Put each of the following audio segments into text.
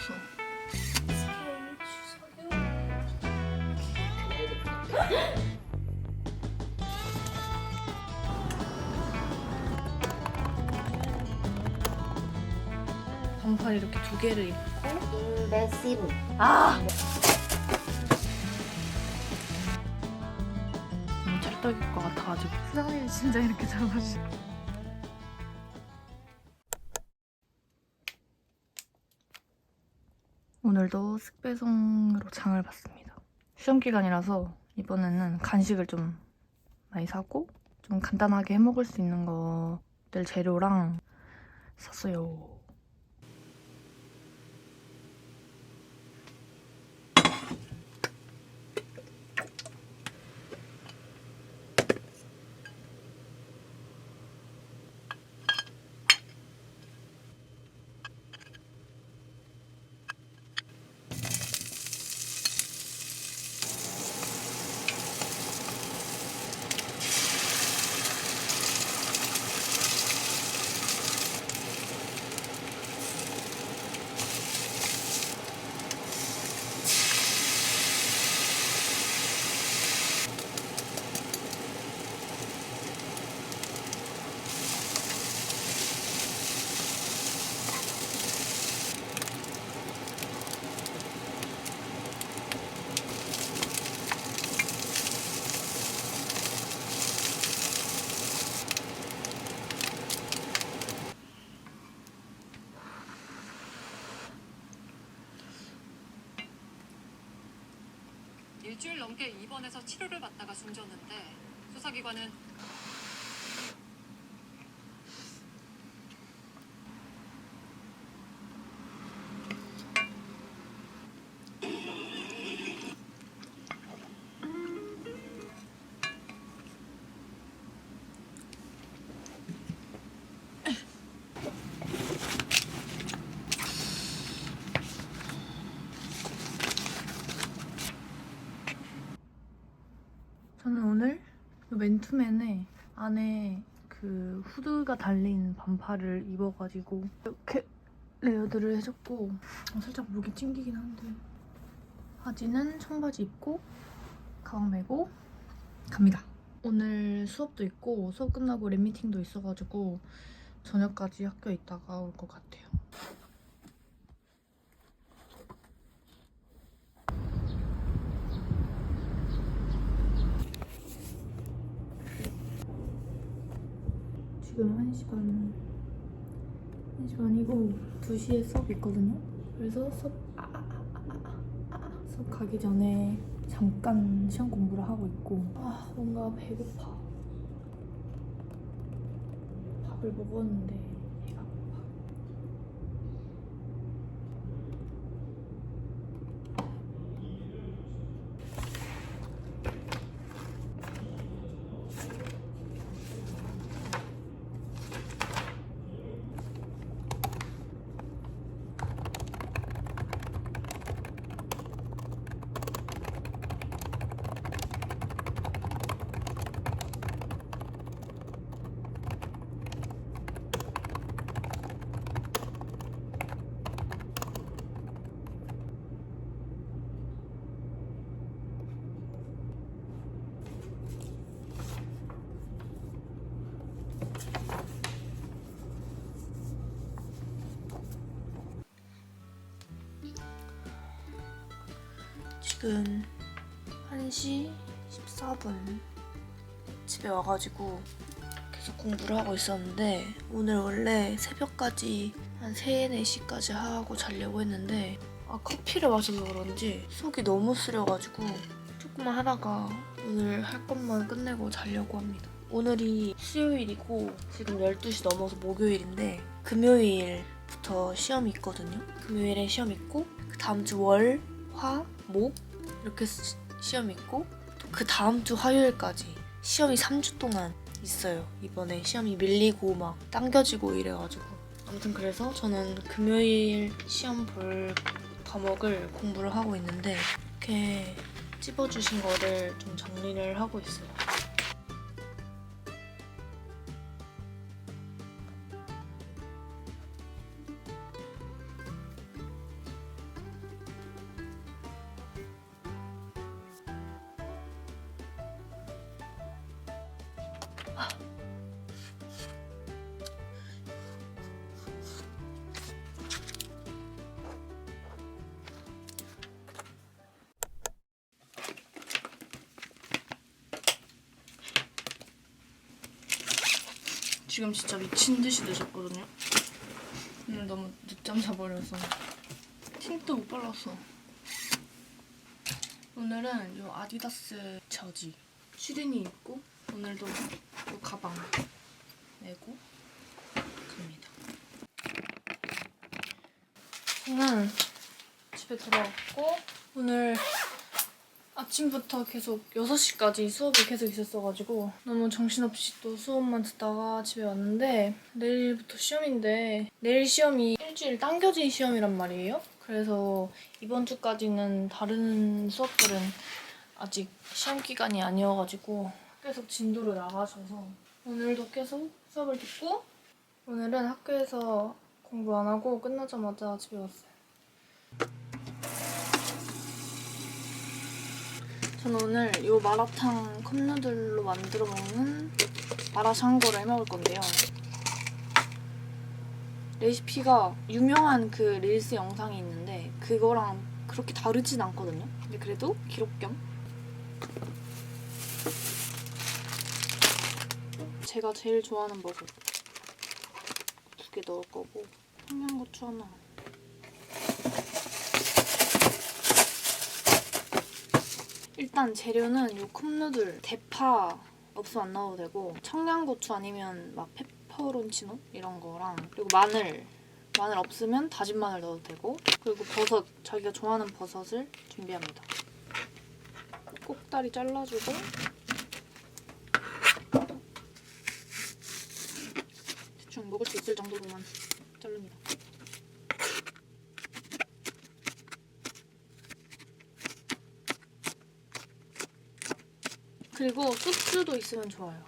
왔어. 반팔 이렇게 두 개를 입고 인베시브. 아! 너무 찰떡일 것 같아가지고 사장님이 진짜 이렇게 잘하시 오늘도 습배송으로 장을 봤습니다. 시험 기간이라서 이번에는 간식을 좀 많이 사고 좀 간단하게 해먹을 수 있는 것들 재료랑 샀어요. 일주일 넘게 입원해서 치료를 받다가 숨졌는데 수사기관은 저는 오늘 이 맨투맨에 안에 그 후드가 달린 반팔을 입어가지고 이렇게 레이어드를 해줬고 어, 살짝 목이 찡기긴 한데 바지는 청바지 입고 가방 메고 갑니다. 오늘 수업도 있고 수업 끝나고 랩미팅도 있어가지고 저녁까지 학교에 있다가 올 것 같아요. 지금 1시 반 1시 반이고 2시에 수업 있거든요. 그래서 수업 아, 아, 아, 아, 아, 아, 수업 가기 전에 잠깐 시험 공부를 하고 있고. 아 뭔가 배고파. 밥을 먹었는데 배가 고파 지금 1시 14분 집에 와가지고 계속 공부를 하고 있었는데 오늘 원래 새벽까지 한 3, 4시까지 하고 자려고 했는데 아 커피를 마셔서 그런지 속이 너무 쓰려가지고 조금만 하다가 오늘 할 것만 끝내고 자려고 합니다. 오늘이 수요일이고 지금 12시 넘어서 목요일인데 금요일부터 시험이 있거든요. 금요일에 시험 있고 그 다음 주 월, 화, 목 이렇게 시- 시험 있고 또그 다음 주 화요일까지 시험이 3주 동안 있어요. 이번에 시험이 밀리고 막 당겨지고 이래가지고 아무튼 그래서 저는 금요일 시험 볼 과목을 공부를 하고 있는데 이렇게 찝어주신 거를 좀 정리를 하고 있어요. 지금 진짜 미친 듯이 늦었거든요. 오늘 너무 늦잠 자버려서 틴트 못 발랐어. 오늘은 요 아디다스 저지 추리닝 입고 오늘도 요 가방 메고 갑니다. 저는 집에 돌아왔고 오늘 아침부터 계속 6시까지 수업이 계속 있었어가지고 너무 정신없이 또 수업만 듣다가 집에 왔는데 내일부터 시험인데 내일 시험이 일주일 당겨진 시험이란 말이에요. 그래서 이번 주까지는 다른 수업들은 아직 시험 기간이 아니어가지고 계속 진도를 나가셔서 오늘도 계속 수업을 듣고 오늘은 학교에서 공부 안 하고 끝나자마자 집에 왔어요. 저는 오늘 이 마라탕 컵누들로 만들어 먹는 마라샹궈를 해 먹을 건데요. 레시피가 유명한 그 릴스 영상이 있는데 그거랑 그렇게 다르진 않거든요. 근데 그래도 기록 겸 제가 제일 좋아하는 버섯 두 개 넣을 거고 청양고추 하나 일단 재료는 요 컵누들 대파 없으면 안 넣어도 되고 청양고추 아니면 막 페퍼론치노 이런 거랑 그리고 마늘 마늘 없으면 다진 마늘 넣어도 되고 그리고 버섯 자기가 좋아하는 버섯을 준비합니다. 꼭다리 잘라주고 대충 먹을 수 있을 정도로만 자릅니다. 그리고 소스도 있으면 좋아요.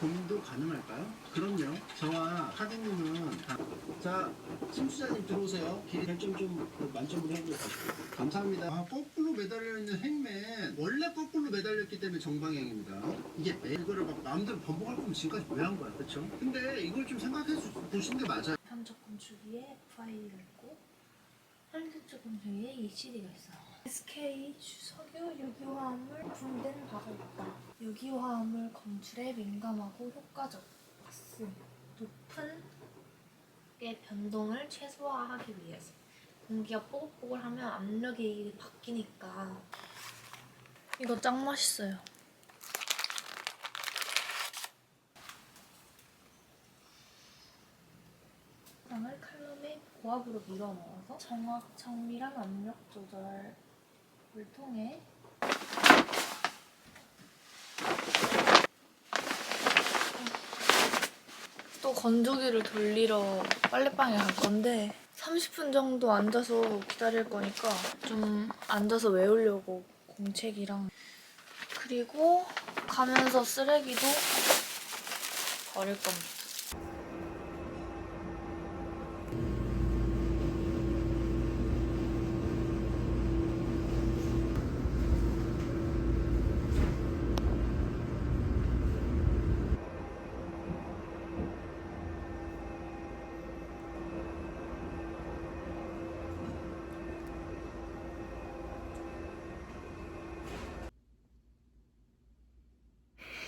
고민도 가능할까요? 그럼요. 저와 카디님은 다... 자, 심수자님 들어오세요. 길 결정 좀 만점으로 해보세요. 감사합니다. 아, 거꾸로 매달려 있는 행맨 원래 거꾸로 매달렸기 때문에 정방향입니다. 이게 매 이거를 막 마음대로 번복할 거면 지금까지 왜 한 거야, 그렇죠? 근데 이걸 좀 생각해 주- 보시는 게 맞아요. 편적 건축 위에 FI가 있고 한국적 건축 위에 ECD가 있어요. SK 주석유 유기화합물 분된 바가 있다. 유기화합물 검출에 민감하고 효과적. 가스 높은 의 변동을 최소화하기 위해서. 공기가 뽀글뽀글하면 압력이 바뀌니까. 이거 짱 맛있어요. 빵을 칼럼에 고압으로 밀어 넣어서 정확 정밀한 압력 조절 을 통해 또 건조기를 돌리러 빨래방에 갈 건데 30분 정도 앉아서 기다릴 거니까 좀 앉아서 외우려고 공책이랑 그리고 가면서 쓰레기도 버릴 겁니다.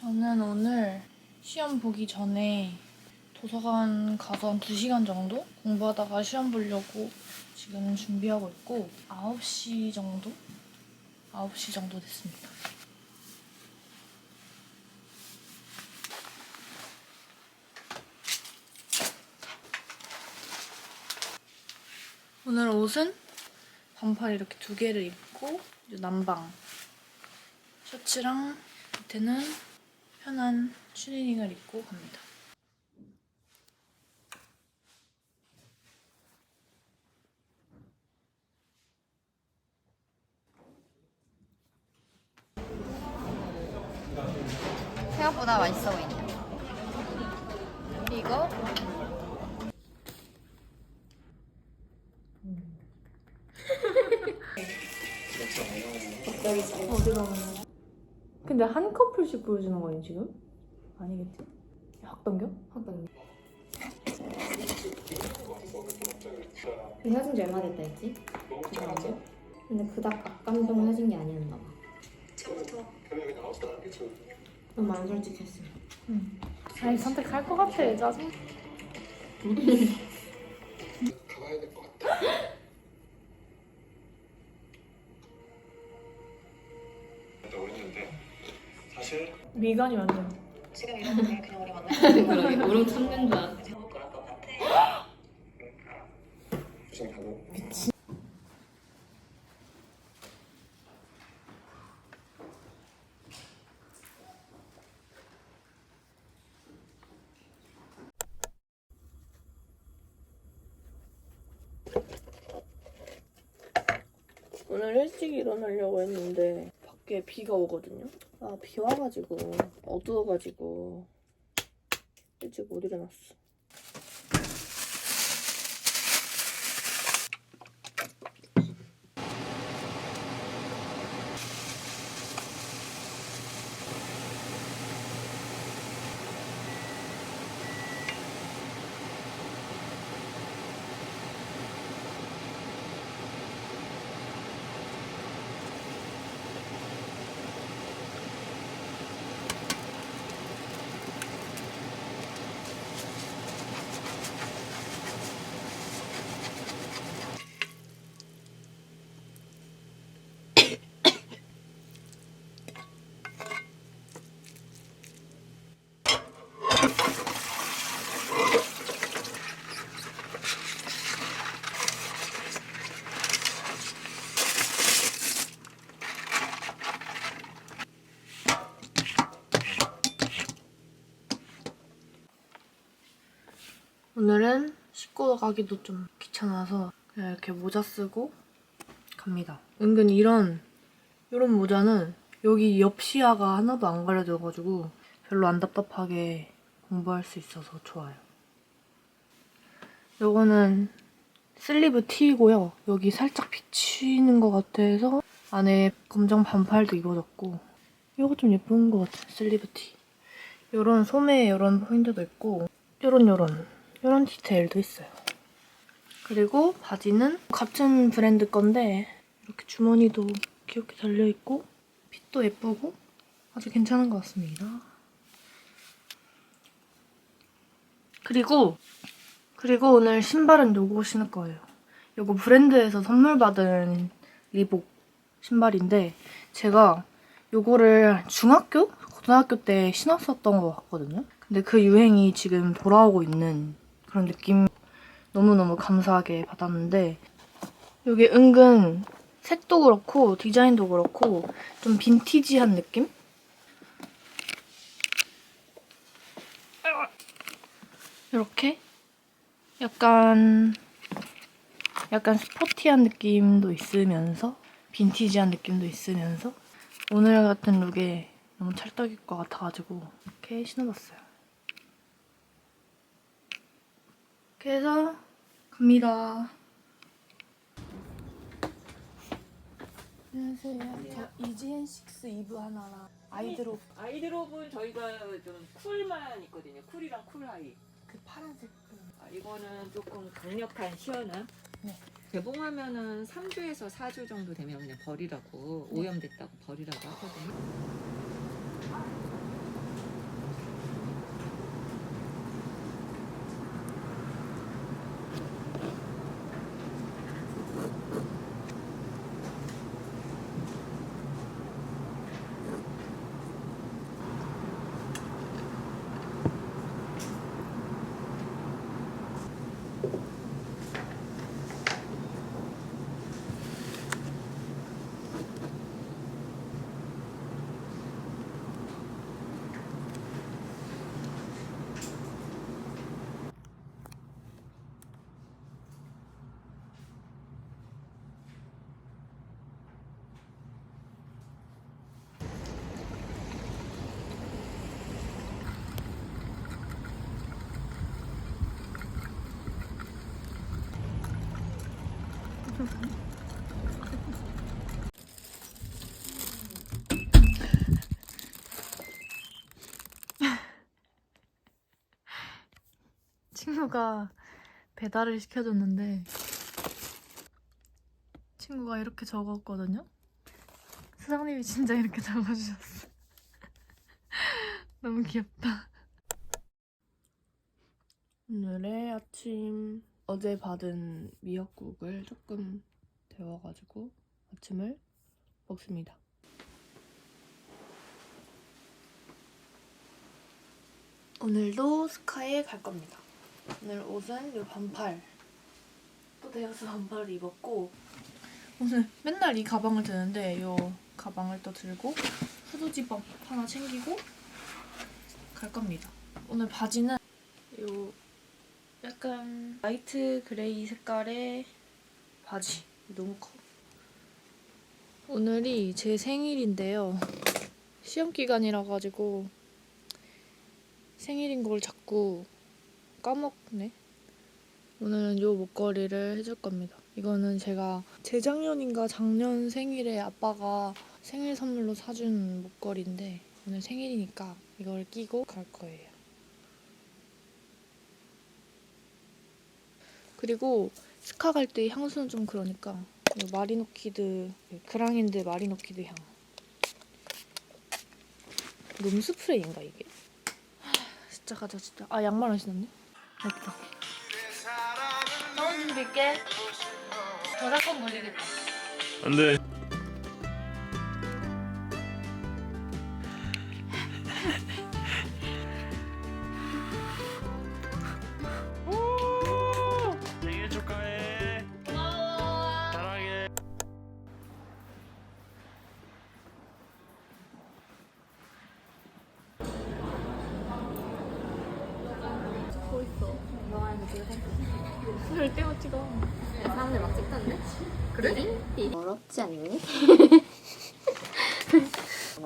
저는 오늘 시험 보기 전에 도서관 가서 한 2시간 정도 공부하다가 시험 보려고 지금 준비하고 있고 9시 정도? 9시 정도 됐습니다. 오늘 옷은 반팔 이렇게 두 개를 입고 남방 셔츠랑 밑에는 편한 추리닝을 입고 갑니다. 생각보다 맛있어 보이네. 이거 근데 한 커플씩 보여주는 거예요 지금? 아니겠지? 확 당겨? 확 당겨. 그 헤어진 지 얼마 됐다 했지? 잠깐만요. 근데 그닥 악감정 헤어진 게 아니었나 봐. 너무 안 솔직했어. 아니 선택할 것 같아 짜증. 미간이 완전. 지금 이러면 그냥 우리 만나요. 그러게 우렁 참는 줄 알았어. 부산 가고 오늘 일찍 일어나려고 했는데 밖에 비가 오거든요. 아 비 와가지고 어두워가지고 일찍 못 일어났어. 오늘은 씻고 가기도 좀 귀찮아서 그냥 이렇게 모자 쓰고 갑니다. 은근 이런 이런 모자는 여기 옆 시야가 하나도 안 가려져가지고 별로 안 답답하게 공부할 수 있어서 좋아요. 요거는 슬리브 티고요. 여기 살짝 비치는 것 같아서 안에 검정 반팔도 입어줬고 이거 좀 예쁜 것 같아요. 슬리브 티. 요런 소매 요런 포인트도 있고 요런 요런 요런 디테일도 있어요. 그리고 바지는 같은 브랜드 건데 이렇게 주머니도 귀엽게 달려있고 핏도 예쁘고 아주 괜찮은 것 같습니다. 그리고 그리고 오늘 신발은 요거 신을 거예요. 요거 브랜드에서 선물 받은 리복 신발인데 제가 요거를 중학교? 고등학교 때 신었었던 것 같거든요. 근데 그 유행이 지금 돌아오고 있는 그런 느낌 너무너무 감사하게 받았는데 여기 은근 색도 그렇고 디자인도 그렇고 좀 빈티지한 느낌? 이렇게 약간 약간 스포티한 느낌도 있으면서 빈티지한 느낌도 있으면서 오늘 같은 룩에 너무 찰떡일 것 같아가지고 이렇게 신어봤어요. 그래서 갑니다. 안녕하세요. 저 이지엔 식스 이브 하나랑 아이드롭 아이드롭은 저희가 좀 쿨만 있거든요. 쿨이랑 쿨하이. 그 파란색 그. 아, 이거는 조금 강력한 시원함. 네. 개봉하면은 3주에서 4주 정도 되면 그냥 버리라고 오염됐다고 버리라고 하거든요. 친구가 배달을 시켜줬는데 친구가 이렇게 적었거든요. 사장님이 진짜 이렇게 적어주셨어. 너무 귀엽다. 오늘의 아침 어제 받은 미역국을 조금 데워가지고 아침을 먹습니다. 오늘도 스카에 갈 겁니다. 오늘 옷은 이 반팔 또 데어스 반팔을 입었고 오늘 맨날 이 가방을 드는데 이 가방을 또 들고 후드집업 하나 챙기고 갈 겁니다. 오늘 바지는 요 약간 라이트 그레이 색깔의 바지 너무 커. 오늘이 제 생일인데요. 시험 기간이라 가지고 생일인 걸 자꾸 까먹네. 오늘은 요 목걸이를 해줄 겁니다. 이거는 제가 재작년인가 작년 생일에 아빠가 생일 선물로 사준 목걸이인데 오늘 생일이니까 이걸 끼고 갈 거예요. 그리고 스카 갈 때 향수는 좀 그러니까 이 마리노키드 그랑인드 마리노키드 향. 룸 스프레이인가 이게? 하, 진짜 가자 진짜. 아 양말 안 신었네. 맞다. 사원 준비할게. 저작권 걸리겠다. 안돼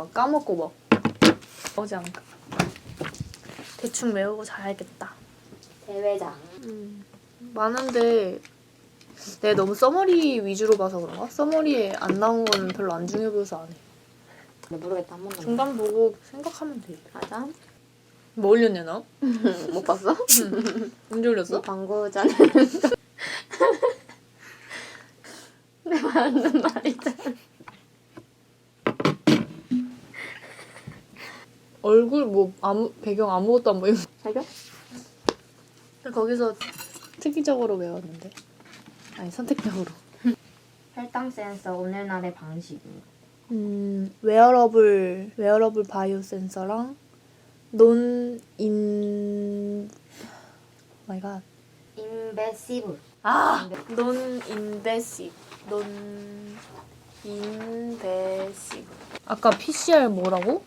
막 까먹고 막 오지 않을까. 대충 외우고 자야겠다. 대회장. 음, 많은데 내가 너무 써머리 위주로 봐서 그런가? 써머리에 안 나온 거는 별로 안 중요해 보여서 안 해. 근데 모르겠다 한 번도. 중간 보고 생각하면 돼. 맞아? 뭐 올렸냐 나? 못 봤어? 언제 올렸어? 전에. 내 맞는 말이잖아. 얼굴 뭐 아무 배경 아무것도 안 보이고 자격? 근데 거기서 특이적으로 외웠는데 아니 선택적으로 혈당 센서 오늘날의 방식. 음 웨어러블 웨어러블 바이오 센서랑 논인 마이 갓 인베시브. 아, 논 인베시브. 논 인베시브. 아까 PCR 뭐라고?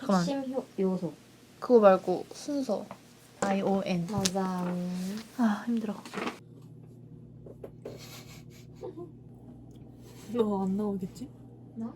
잠깐만. 핵심 요소. 그거 말고 순서. I O N. 맞아. 아 힘들어. 이거 안 나오겠지? 나?